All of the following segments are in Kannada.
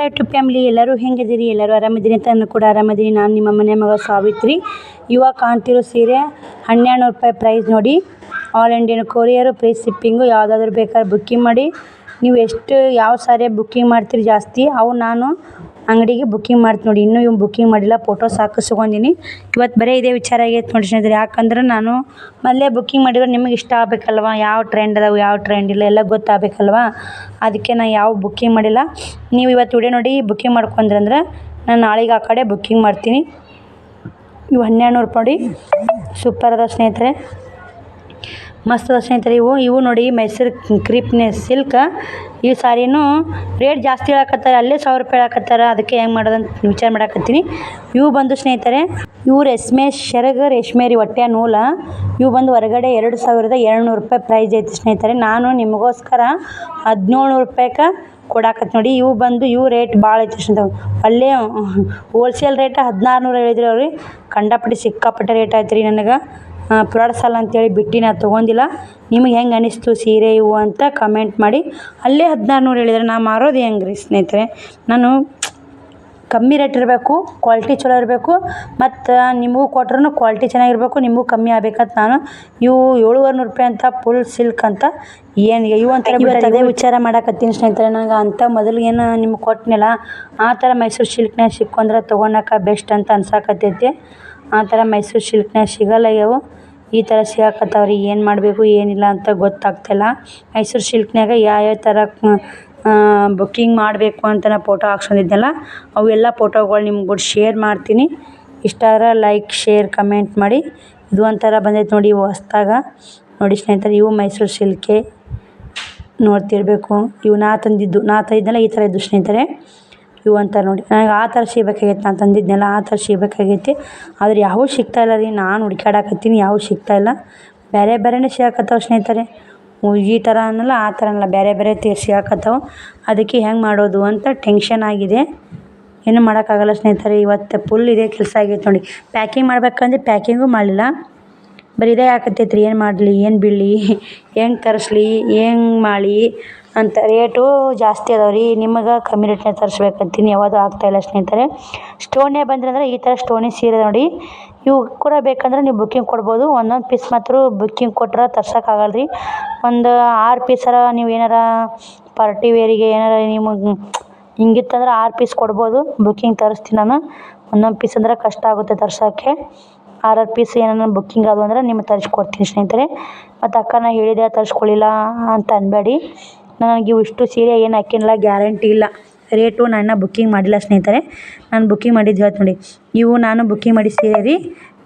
ಯೂಟ್ಯೂಬ್ ಫ್ಯಾಮಿಲಿ ಎಲ್ಲರೂ ಹೆಂಗಿದ್ದೀರಿ? ಎಲ್ಲರೂ ಆರಾಮಿದ್ದೀರಿ ಅಂತ ನಾನು ಕೂಡ ಆರಾಮಿದ್ದೀನಿ ನಾನು ನಿಮ್ಮ ಮನೆ ಮಗ ಸಾವಿತ್ರಿ. ಇವಾಗ ಕಾಣ್ತಿರೋ ಸೀರೆ, ಹನ್ನೆರಡು ನೂರು ರೂಪಾಯಿ ಪ್ರೈಸ್ ನೋಡಿ. All Indian courier free shipping ಯಾವುದಾದ್ರೂ ಬೇಕಾದ್ರೆ ಬುಕ್ಕಿಂಗ್ ಮಾಡಿ. ನೀವು ಎಷ್ಟು, ಯಾವ ಸಾರಿ ಬುಕ್ಕಿಂಗ್ ಮಾಡ್ತೀರಿ ಜಾಸ್ತಿ, ಅವು ನಾನು ಅಂಗಡಿಗೆ ಬುಕ್ಕಿಂಗ್ ಮಾಡ್ತೀನಿ ನೋಡಿ. ಇನ್ನೂ ಇವು ಬುಕ್ಕಿಂಗ್ ಮಾಡಿಲ್ಲ ಫೋಟೋಸ್ ಹಾಕಿಸ್ಕೊಂಡಿನಿ ಇವತ್ತು ಬರೀ ಇದೇ ವಿಚಾರ ಆಗೈತೆ ನೋಡಿ ಸ್ನೇಹಿತರೆ. ಯಾಕಂದ್ರೆ ನಾನು ಮೊದಲೇ ಬುಕ್ಕಿಂಗ್ ಮಾಡಿದ್ರೆ ನಿಮಗೆ ಇಷ್ಟ ಆಗಬೇಕಲ್ವ? ಯಾವ ಟ್ರೆಂಡ್ ಅದಾವೆ, ಯಾವ ಟ್ರೆಂಡ್ ಇಲ್ಲ, ಎಲ್ಲ ಗೊತ್ತಾಗಬೇಕಲ್ವ? ಅದಕ್ಕೆ ನಾನು ಯಾವ ಬುಕ್ಕಿಂಗ್ ಮಾಡಿಲ್ಲ. ನೀವು ಇವತ್ತು ವಿಡಿಯೋ ನೋಡಿ ಬುಕ್ಕಿಂಗ್ ಮಾಡ್ಕೊಂಡ್ರಂದ್ರೆ ನಾನು ನಾಳೆಗೆ ಆ ಕಡೆ ಬುಕ್ಕಿಂಗ್ ಮಾಡ್ತೀನಿ. ಇವು ಹನ್ನೆರಡು ನೂರು ರೂಪಾಯಿ ಸೂಪರ್ ಅದ ಸ್ನೇಹಿತರೆ. ಮಸ್ತ್ ಅದ ಸ್ನೇಹಿತರೆ, ಇವು ಇವು ನೋಡಿ ಮೈಸೂರು ಕ್ರೀಪ್ನೆಸ್ ಸಿಲ್ಕ್. ಈ ಸಾರಿನೂ ರೇಟ್ ಜಾಸ್ತಿ ಹೇಳಕತ್ತಾರೆ, ಅಲ್ಲೇ ಸಾವಿರ ರೂಪಾಯಿ ಹೇಳಕತ್ತಾರೆ, ಅದಕ್ಕೆ ಹೆಂಗೆ ಮಾಡೋದಂತ ವಿಚಾರ ಮಾಡಕತ್ತೀನಿ. ಇವು ಬಂದು ಸ್ನೇಹಿತರೆ, ಇವು ರೇಷ್ಮೆ, ಶರಗ ರೇಷ್ಮೆ ರೀ ಹೊಟ್ಟೆ ನೂಲ. ಇವು ಬಂದು ಹೊರಗಡೆ ಎರಡು ಸಾವಿರದ ಎರಡು ನೂರು ರೂಪಾಯಿ ಪ್ರೈಸ್ ಐತಿ ಸ್ನೇಹಿತರೆ. ನಾನು ನಿಮಗೋಸ್ಕರ ಹದಿನೇಳು ನೂರು ರೂಪಾಯ್ಗೆ ಕೊಡಾಕತ್ತಿ ನೋಡಿ, ಇವು ಬಂದು, ಇವು ರೇಟ್ ಭಾಳ ಐತಿ ಸ್ನೇಹಿತರೆ. ಅಲ್ಲೇ ಹೋಲ್ಸೇಲ್ ರೇಟ್ ಹದಿನಾರು ನೂರು ಹೇಳಿದ್ರಿ ಅವ್ರಿ. ಕಂಡಾಪಟ್ಟಿ ಸಿಕ್ಕಾಪಟ್ಟೆ ರೇಟ್ ಆಯ್ತು ರೀ ನನಗೆ. ಪುರಾಡ್ಸಲ್ಲ ಅಂತೇಳಿ ಬಿಟ್ಟು ನಾ ತೊಗೊಂಡಿಲ್ಲ. ನಿಮಗೆ ಹೆಂಗೆ ಅನಿಸ್ತು ಸೀರೆ ಇವು ಅಂತ ಕಮೆಂಟ್ ಮಾಡಿ. ಅಲ್ಲೇ ಹದಿನಾರು ನೂರು ಹೇಳಿದ್ರೆ ನಾ ಮಾರೋದು ಹೆಂಗೆ ರೀ ಸ್ನೇಹಿತರೆ? ನಾನು ಕಮ್ಮಿ ರೇಟ್ ಇರಬೇಕು ಕ್ವಾಲಿಟಿ ಚಲೋ ಇರಬೇಕು ಮತ್ತು ನಿಮಗೂ ಕೊಟ್ರೂ ಕ್ವಾಲಿಟಿ ಚೆನ್ನಾಗಿರಬೇಕು ನಿಮಗೂ ಕಮ್ಮಿ ಆಗ್ಬೇಕಂತ ನಾನು. ಇವು ಏಳುವರೆ ನೂರು ರೂಪಾಯಿ ಅಂತ ಫುಲ್ ಸಿಲ್ಕ್ ಅಂತ ಏನು ಇವು ಅಂತ ಅದೇ ವಿಚಾರ ಮಾಡಕತ್ತೀನಿ ಸ್ನೇಹಿತರೆ. ನನಗೆ ಅಂತ ಮೊದಲು ಏನು ನಿಮ್ಗೆ ಕೊಟ್ಟನಲ್ಲ ಆ ಥರ ಮೈಸೂರು ಸಿಲ್ಕ್ನ್ಯಾಗ ಸಿಕ್ಕೊಂಡ್ರೆ ತೊಗೊಳಕ ಬೆಸ್ಟ್ ಅಂತ ಅನ್ಸಕತ್ತೈತಿ. ಆ ಥರ ಮೈಸೂರು ಸಿಲ್ಕ್ನ್ಯಾಗ ಸಿಗಲ್ಲ ಇವು ಈ ಥರ ಸಿಗಾಕತ್ತಾವ ರೀ ಏನು ಮಾಡಬೇಕು, ಏನಿಲ್ಲ ಅಂತ ಗೊತ್ತಾಗ್ತಿಲ್ಲ. ಮೈಸೂರು ಸಿಲ್ಕ್ನ್ಯಾಗ ಯಾವ್ಯಾವ ಥರ ಬುಕ್ಕಿಂಗ್ ಮಾಡಬೇಕು ಅಂತ ನಾ ಫೋಟೋ ಹಾಕ್ಸ್ಕೊಂಡಿದ್ನಲ್ಲ ಅವೆಲ್ಲ ಫೋಟೋಗಳು ನಿಮ್ಗೆ ಕೂಡ ಶೇರ್ ಮಾಡ್ತೀನಿ. ಇಷ್ಟ ಆದ್ರೆ ಲೈಕ್ ಶೇರ್ ಕಮೆಂಟ್ ಮಾಡಿ. ಇದು ಒಂಥರ ಬಂದೈತೆ ನೋಡಿ ಇವು ಹೊಸ್ದಾಗ ನೋಡಿ ಸ್ನೇಹಿತರೆ, ಇವು ಮೈಸೂರು ಸಿಲ್ಕೆ ನೋಡ್ತಿರಬೇಕು. ಇವು ನಾ ತಂದಿದ್ದು, ನಾ ತಂದಿದ್ದೆಲ್ಲ ಈ ಥರ ಇದ್ದು ಸ್ನೇಹಿತರೆ. ಇವು ಅಂತ ನೋಡಿ. ನನಗೆ ಆ ಥರ ಸಿಗ್ಬೇಕಾಗೈತೆ ನಾನು ತಂದಿದ್ದೆನಲ್ಲ ಆ ಥರ ಸಿಗ್ಬೇಕಾಗೈತಿ ಆದ್ರೆ ಯಾವೂ ಸಿಗ್ತಾಯಿಲ್ಲ ರೀ, ನಾನು ಹುಡ್ಕ್ಯಾಡಕತ್ತೀನಿ, ಯಾವೂ ಸಿಗ್ತಾಯಿಲ್ಲ ಬೇರೆ ಬೇರೆನೇ ಸಿಗಾಕತ್ತಾವ ಸ್ನೇಹಿತರೆ. ಈ ಥರ ಅನ್ನಲ್ಲ, ಆ ಥರ ಅನ್ನಲ್ಲ, ಬೇರೆ ಬೇರೆ ತಿ, ಸಿಗಾಕತ್ತಾವ. ಅದಕ್ಕೆ ಹೆಂಗೆ ಮಾಡೋದು ಅಂತ ಟೆನ್ಷನ್ ಆಗಿದೆ. ಏನು ಮಾಡೋಕ್ಕಾಗಲ್ಲ ಸ್ನೇಹಿತರೆ, ಇವತ್ತು ಫುಲ್ ಇದೇ ಕೆಲಸ ಆಗೈತೆ ನೋಡಿ. ಪ್ಯಾಕಿಂಗ್ ಮಾಡ್ಬೇಕಂದ್ರೆ ಪ್ಯಾಕಿಂಗೂ ಮಾಡಲಿಲ್ಲ. ಬರೀ ಇದೇ ಆಗಕತ್ತೈತೆ ರೀ ಏನು ಮಾಡಲಿ, ಏನು ಬಿಡಲಿ, ಹೆಂಗೆ ತರಿಸ್ಲಿ, ಹೆಂಗೆ ಮಾಡಲಿ. ಅಂತ ರೇಟು ಜಾಸ್ತಿ ಅದಾವೆ ರೀ ನಿಮಗೆ ಕಮ್ಮಿ ರೇಟ್ನ್ಯಾಗ ತರಿಸ್ಬೇಕಂತೀನಿ. ಯಾವುದು ಆಗ್ತಾಯಿಲ್ಲ ಸ್ನೇಹಿತರೆ. ಸ್ಟೋನೇ ಬಂದ್ರಂದ್ರೆ ಈ ಥರ ಸ್ಟೋನಿ ಸೀರೆ ನೋಡಿ ಇವು ಕೂಡ ಬೇಕಂದ್ರೆ ನೀವು ಬುಕ್ಕಿಂಗ್ ಕೊಡ್ಬೋದು. ಒಂದೊಂದು ಪೀಸ್ ಮಾತ್ರ ಬುಕ್ಕಿಂಗ್ ಕೊಟ್ರೆ ತರ್ಸೋಕ್ಕಾಗಲ್ಲ ರೀ ಒಂದು ಆರು ಪೀಸರ ನೀವು ಏನಾರ ಪಾರ್ಟಿ ವೇರಿಗೆ ಏನಾರ ನಿಮಗೆ ಹಿಂಗಿತ್ತಂದ್ರೆ ಆರು ಪೀಸ್ ಕೊಡ್ಬೋದು. ಬುಕ್ಕಿಂಗ್ ತರಿಸ್ತೀನಿ ನಾನು. ಒಂದೊಂದು ಪೀಸ್ ಅಂದ್ರೆ ಕಷ್ಟ ಆಗುತ್ತೆ ತರ್ಸೋಕ್ಕೆ. ಆರಾರು ಪೀಸ್ ಏನಾರ ಬುಕ್ಕಿಂಗ್ ಆದವು ಅಂದ್ರೆ ನಿಮ್ಗೆ ತರಿಸ್ಕೊಡ್ತೀನಿ ಸ್ನೇಹಿತರೆ. ಮತ್ತು ಅಕ್ಕ ನಾ ಹೇಳಿದೆ ತರಿಸ್ಕೊಳ್ಳಿಲ್ಲ ಅಂತ ಅನ್ಬೇಡಿ. ನನಗೆ ಇಷ್ಟು ಸೀರೆ ಏನು ಹಾಕಿನಲ್ಲ ಗ್ಯಾರಂಟಿ ಇಲ್ಲ. ರೇಟು ನಾನು ಬುಕ್ಕಿಂಗ್ ಮಾಡಿಲ್ಲ ಸ್ನೇಹಿತರೆ. ನಾನು ಬುಕ್ಕಿಂಗ್ ಮಾಡಿದ್ದು ಹೇಳ್ತು ನೋಡಿ. ಇವು ನಾನು ಬುಕ್ಕಿಂಗ್ ಮಾಡಿದ ಸೀರೆ ರೀ.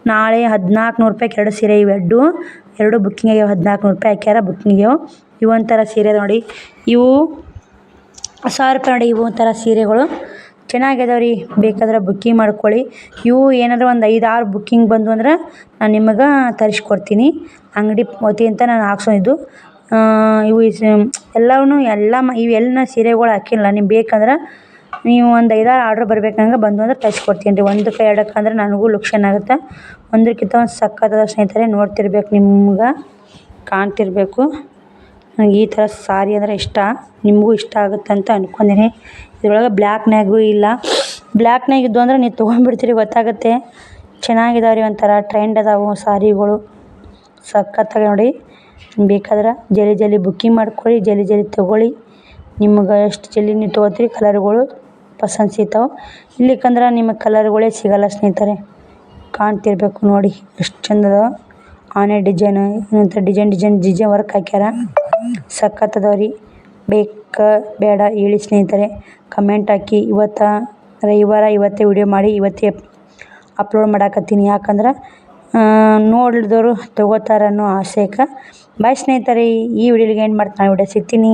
ನಾಳೆ ಹದಿನಾಲ್ಕು ನೂರು ರೂಪಾಯ್ಗೆ ಎರಡು ಸೀರೆ ಇವು. ಎರಡು ಬುಕ್ಕಿಂಗ್ ಆಗ್ಯಾವ ಹದಿನಾಲ್ಕು ನೂರು ರೂಪಾಯಿ ಹಾಕ್ಯಾರ ಬುಕ್ಕಿಂಗ್ ಆಗ್ಯಾವ. ಇವು ಒಂಥರ ಸೀರೆ ನೋಡಿ. ಇವು ಸಾವಿರ ರೂಪಾಯಿ ನೋಡಿ ಇವು ಒಂಥರ ಸೀರೆಗಳು. ಚೆನ್ನಾಗಿದಾವೆ ರೀ. ಬೇಕಾದ್ರೆ ಬುಕ್ಕಿಂಗ್ ಮಾಡ್ಕೊಳ್ಳಿ. ಇವು ಏನಾದ್ರು ಒಂದು ಐದು ಆರು ಬುಕ್ಕಿಂಗ್ ಬಂದು ಅಂದ್ರೆ ನಾನು ನಿಮಗೆ ತರಿಸ್ಕೊಡ್ತೀನಿ. ಅಂಗಡಿ ಅಂತ ನಾನು ಹಾಕ್ಸೋದಿದ್ದು ಇವು ಎಲ್ಲವೂ ಎಲ್ಲ ಇವೆಲ್ಲ ಸೀರೆಗಳು ಹಾಕಿಲ್ಲ. ನಿಮ್ಗೆ ಬೇಕಂದ್ರೆ ನೀವು ಒಂದು ಐದಾರು ಆರ್ಡ್ರ್ ಬರ್ಬೇಕಂಗೆ ಬಂದು ಅಂದ್ರೆ ತರಿಸ್ಕೊಡ್ತೀನಿ ರೀ. ಒಂದಕ್ಕೆ ಎರಡಕ್ಕೆ ಅಂದ್ರೆ ನನಗೂ ಲುಕ್ಷನ್ ಆಗುತ್ತೆ. ಒಂದಕ್ಕಿಂತ ಒಂದು ಸಕ್ಕತ್ತದ ಸ್ನೇಹಿತರೆ, ನೋಡ್ತಿರ್ಬೇಕು ನಿಮ್ಗೆ, ಕಾಣ್ತಿರಬೇಕು. ನನಗೆ ಈ ಥರ ಸಾರಿ ಅಂದರೆ ಇಷ್ಟ. ನಿಮಗೂ ಇಷ್ಟ ಆಗುತ್ತೆ ಅಂತ ಅಂದ್ಕೊಂಡಿನಿ ಇದ್ರೊಳಗೆ ಬ್ಲ್ಯಾಕ್ನ್ಯಾಗೂ ಇಲ್ಲ. ಬ್ಲ್ಯಾಕ್ನ್ಯಾಗ ಇದ್ದು ಅಂದ್ರೆ ನೀವು ತೊಗೊಂಡ್ಬಿಡ್ತೀರಿ, ಗೊತ್ತಾಗುತ್ತೆ. ಚೆನ್ನಾಗಿದಾವೆ ರೀ ಒಂಥರ ಟ್ರೆಂಡ್ ಅದಾವೆ ಸಾರಿಗಳು. ಸಖತ್ತಾಗಿ ನೋಡಿ. ಬೇಕಾದ್ರೆ ಜಲ್ದಿ ಜಲ್ದಿ ಬುಕ್ಕಿಂಗ್ ಮಾಡ್ಕೊಳ್ಳಿ, ಜಲ್ದಿ ಜಲ್ದಿ ತೊಗೊಳ್ಳಿ. ನಿಮ್ಗೆ ಎಷ್ಟು ಜಲ್ದಿ ನೀವು ತೊಗೋತೀರಿ ಕಲರ್ಗಳು ಪಸಂದ್ ಸಿಗ್ತಾವೆ. ಇಲ್ಲಿಕಂದ್ರೆ ನಿಮಗೆ ಕಲರ್ಗಳೇ ಸಿಗಲ್ಲ ಸ್ನೇಹಿತರೆ. ಕಾಣ್ತಿರ್ಬೇಕು ನೋಡಿ, ಎಷ್ಟು ಚಂದ ಅದಾವೆ. ಆನೆ ಡಿಸೈನ್ ಏನಂತ ಡಿಸೈನ್ ಡಿಸೈನ್ ಡಿಸೈನ್ ವರ್ಕ್ ಹಾಕ್ಯಾರ. ಸಖತ್ ರೀ. ಬೇಕಾ, ಬೇಡ ಹೇಳಿ ಸ್ನೇಹಿತರೆ. ಕಮೆಂಟ್ ಹಾಕಿ, ಇವತ್ತು ರವಿವಾರ ಇವತ್ತೇ ವಿಡಿಯೋ ಮಾಡಿ, ಇವತ್ತೇ ಅಪ್ಲೋಡ್ ಮಾಡಾಕತ್ತೀನಿ. ಯಾಕಂದ್ರೆ ನೋಡಿದವರು ತೊಗೋತಾರನ್ನೋ ಆಸೆಗೆ ಬಾಯ್ ಸ್ನೇಹಿತರೆ ಈ ವಿಡಿಯೋಗೆ ಏನು ಮಾಡ್ತೀನಿ ವಿಡಿಯೋ ಸಿಗ್ತೀನಿ.